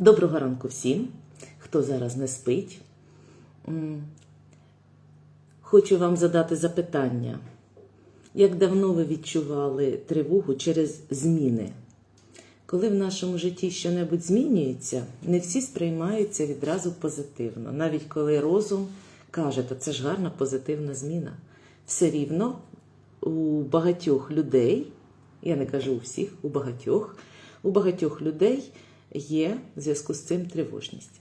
Доброго ранку всім, хто зараз не спить. Хочу вам задати запитання. Як давно ви відчували тривогу через зміни? Коли в нашому житті щонебудь змінюється, не всі сприймаються відразу позитивно. Навіть коли розум каже, то це ж гарна позитивна зміна. Все рівно у багатьох людей, я не кажу у всіх, у багатьох, у багатьох людей є в зв'язку з цим тривожність.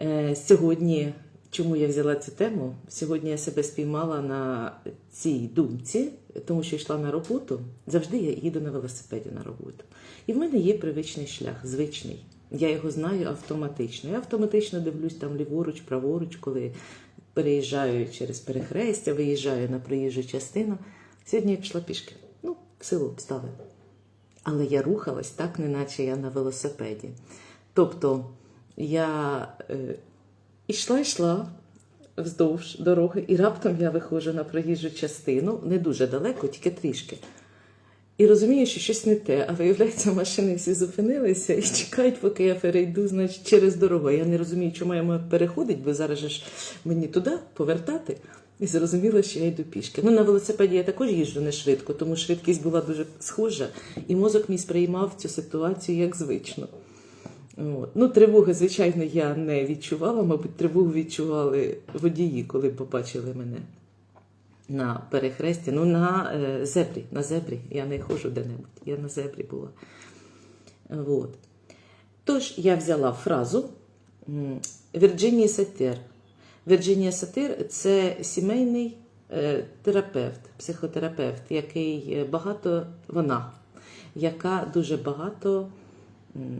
Е, Сьогодні, чому я взяла цю тему? Сьогодні я себе спіймала на цій думці, тому що йшла на роботу. Завжди я їду на велосипеді на роботу. І в мене є привичний шлях, звичний. Я його знаю автоматично. Я автоматично дивлюсь там ліворуч, праворуч, коли переїжджаю через перехрестя, виїжджаю на проїжджу частину. Сьогодні я пішла пішки. Ну, в силу обставин. Але я рухалась так, неначе я на велосипеді. Тобто я е, йшла, йшла вздовж дороги, і раптом я виходжу на проїжджу частину, не дуже далеко, тільки трішки. І розумію, що щось не те, а виявляється, машини всі зупинилися і чекають, поки я перейду значить, через дорогу. Я не розумію, чому я маю переходити, бо зараз ж мені туди повертати. І зрозуміла, що я йду пішки. Ну, на велосипеді я також їжджу не швидко, тому швидкість була дуже схожа, і мозок мій сприймав цю ситуацію як звично. От. Ну, тривоги, звичайно, я не відчувала. Мабуть, тривогу відчували водії, коли побачили мене на перехресті. Ну, на е, зебрі. На зебрі. Я не ходжу де-небудь. Я на зебрі була. От. Тож я взяла фразу Вірджинії Сатир. Вірджинія Сатир це сімейний е, терапевт, психотерапевт, який е, багато вона, яка дуже багато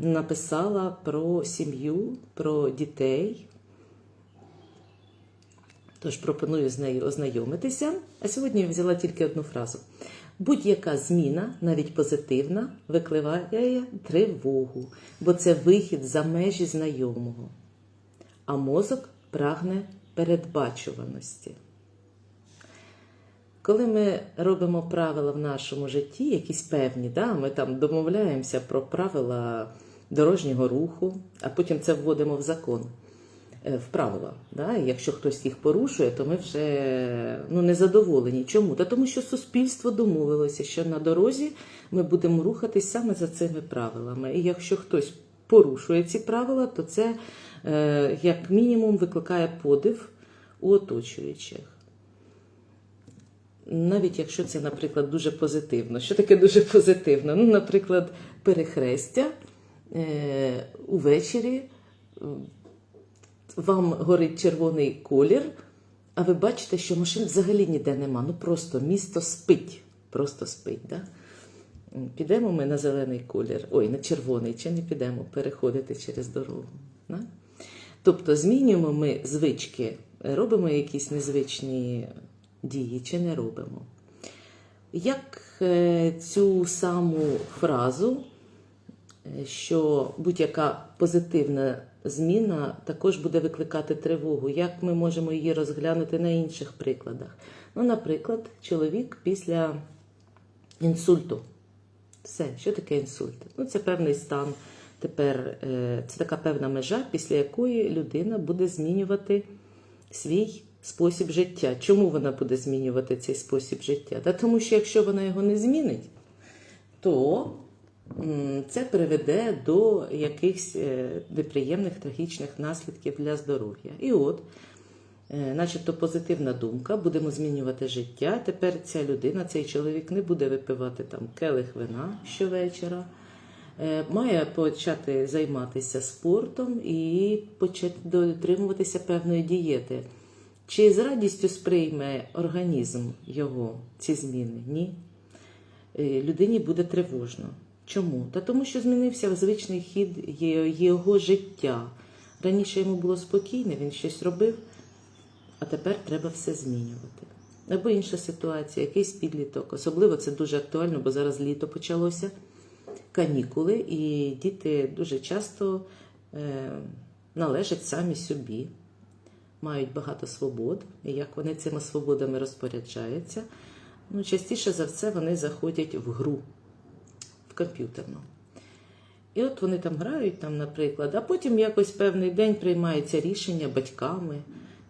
написала про сім'ю, про дітей. Тож пропоную з нею ознайомитися. А сьогодні я взяла тільки одну фразу. Будь-яка зміна, навіть позитивна, викликає тривогу, бо це вихід за межі знайомого. А мозок прагне передбачуваності. Коли ми робимо правила в нашому житті, якісь певні, да, ми там домовляємося про правила дорожнього руху, а потім це вводимо в закон, е, в правила. Да? І якщо хтось їх порушує, то ми вже ну, не задоволені. Чому? Та тому що суспільство домовилося, що на дорозі ми будемо рухатись саме за цими правилами. І якщо хтось порушує ці правила, то це як мінімум викликає подив у оточуючих. Навіть якщо це, наприклад, дуже позитивно. Що таке дуже позитивно? Ну, наприклад, перехрестя е, увечері е, вам горить червоний колір, а ви бачите, що машин взагалі ніде нема. Ну просто місто спить. Просто спить. Да? Підемо ми на зелений колір, ой, на червоний, чи не підемо переходити через дорогу. Да? Тобто змінюємо ми звички, робимо якісь незвичні дії чи не робимо. Як е, цю саму фразу, е, що будь-яка позитивна зміна також буде викликати тривогу, як ми можемо її розглянути на інших прикладах? Ну, наприклад, чоловік після інсульту. Все, що таке інсульт? Ну, це певний стан. Тепер е, це така певна межа, після якої людина буде змінювати свій спосіб життя. Чому вона буде змінювати цей спосіб життя? Та тому що якщо вона його не змінить, то це приведе до якихось е, неприємних трагічних наслідків для здоров'я. І от, е, начебто позитивна думка, будемо змінювати життя. Тепер ця людина, цей чоловік не буде випивати там келих вина щовечора. Е, Має почати займатися спортом і почати дотримуватися певної дієти. Чи з радістю сприйме організм його ці зміни? Ні. Е, Людині буде тривожно. Чому? Та тому, що змінився звичний хід його життя. Раніше йому було спокійно, він щось робив, а тепер треба все змінювати. Або інша ситуація, якийсь підліток. Особливо це дуже актуально, бо зараз літо почалося, канікули, і діти дуже часто е, належать самі собі мають багато свобод, і як вони цими свободами розпоряджаються, ну, частіше за все вони заходять в гру, в комп'ютерну. І от вони там грають, там, наприклад, а потім якось певний день приймається рішення батьками,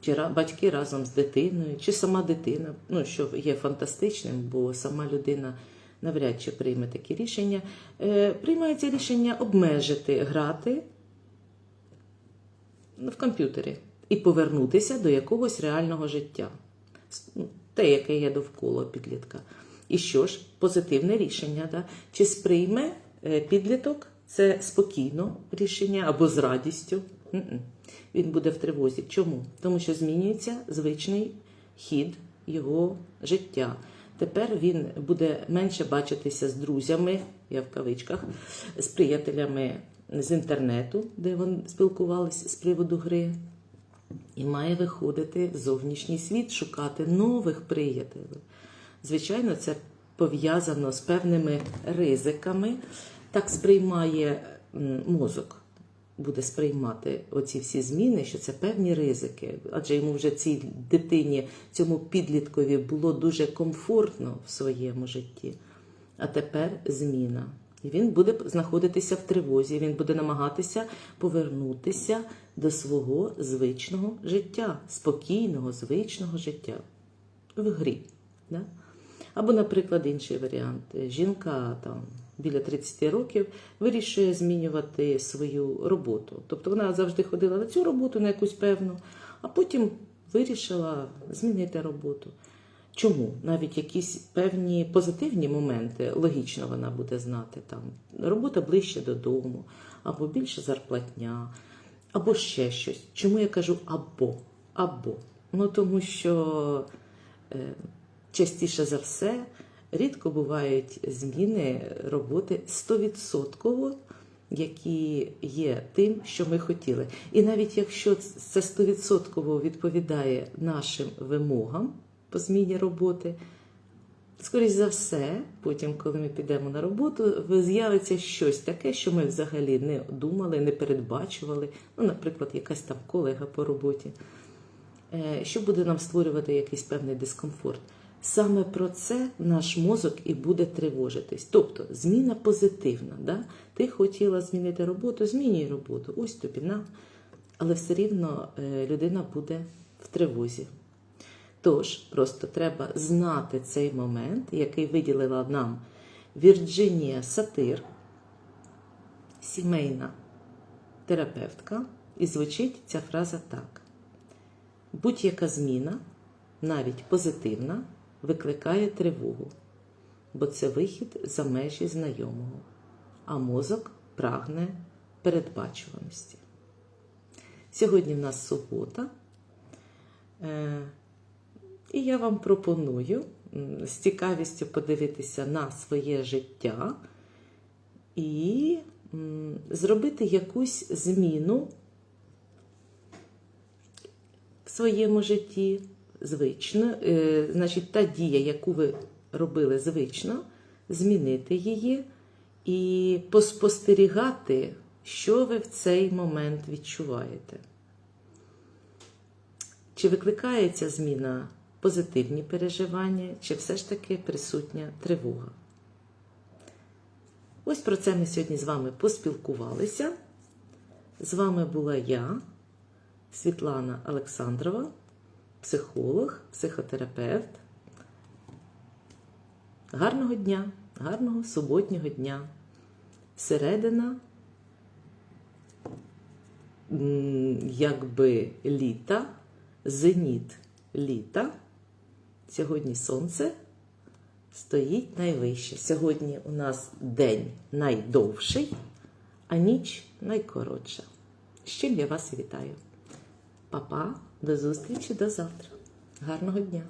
чи батьки разом з дитиною, чи сама дитина, ну що є фантастичним, бо сама людина навряд чи прийме такі рішення. Е, приймається рішення обмежити грати в комп'ютері і повернутися до якогось реального життя, ну, те, яке є довкола підлітка. І що ж, позитивне рішення, да? чи сприйме е, підліток це спокійно рішення або з радістю? Він буде в тривозі. Чому? Тому що змінюється звичний хід його життя. Тепер він буде менше бачитися з друзями, я в кавичках, з приятелями з інтернету, де вони спілкувалися з приводу гри, і має виходити в зовнішній світ, шукати нових приятелів. Звичайно, це пов'язано з певними ризиками. Так сприймає мозок, буде сприймати оці всі зміни, що це певні ризики. Адже йому вже цій дитині, цьому підліткові було дуже комфортно в своєму житті. А тепер зміна. І він буде знаходитися в тривозі, він буде намагатися повернутися до свого звичного життя, спокійного, звичного життя в грі. Да? Або, наприклад, інший варіант. Жінка там біля 30 років вирішує змінювати свою роботу. Тобто вона завжди ходила на цю роботу, на якусь певну, а потім вирішила змінити роботу. Чому? Навіть якісь певні позитивні моменти логічно вона буде знати там робота ближче додому, або більше зарплатня, або ще щось. Чому я кажу або? Або. Ну тому що е, частіше за все рідко бувають зміни роботи 100%, які є тим, що ми хотіли. І навіть якщо це 100% відповідає нашим вимогам по зміні роботи, скоріш за все, потім, коли ми підемо на роботу, з'явиться щось таке, що ми взагалі не думали, не передбачували. Ну, наприклад, якась там колега по роботі, е, що буде нам створювати якийсь певний дискомфорт. Саме про це наш мозок і буде тривожитись. Тобто зміна позитивна. Да? Ти хотіла змінити роботу, змінюй роботу. Ось тобі на. Але все рівно е, людина буде в тривозі. Тож просто треба знати цей момент, який виділила нам Вірджинія Сатир, сімейна терапевтка, і звучить ця фраза так: будь-яка зміна, навіть позитивна, викликає тривогу, бо це вихід за межі знайомого, а мозок прагне передбачуваності. Сьогодні в нас субота. Е, і я вам пропоную з цікавістю подивитися на своє життя і зробити якусь зміну в своєму житті звично. Е, Значить, та дія, яку ви робили звично, змінити її і поспостерігати, що ви в цей момент відчуваєте. Чи викликає ця зміна позитивні переживання, чи все ж таки присутня тривога? Ось про це ми сьогодні з вами поспілкувалися. З вами була я, Світлана Олександрова, психолог, психотерапевт. Гарного дня, гарного суботнього дня. Середина якби літа, зеніт літа. Сьогодні сонце стоїть найвище. Сьогодні у нас день найдовший, а ніч найкоротша. З чим я вас вітаю. Па-па, до зустрічі до завтра. Гарного дня!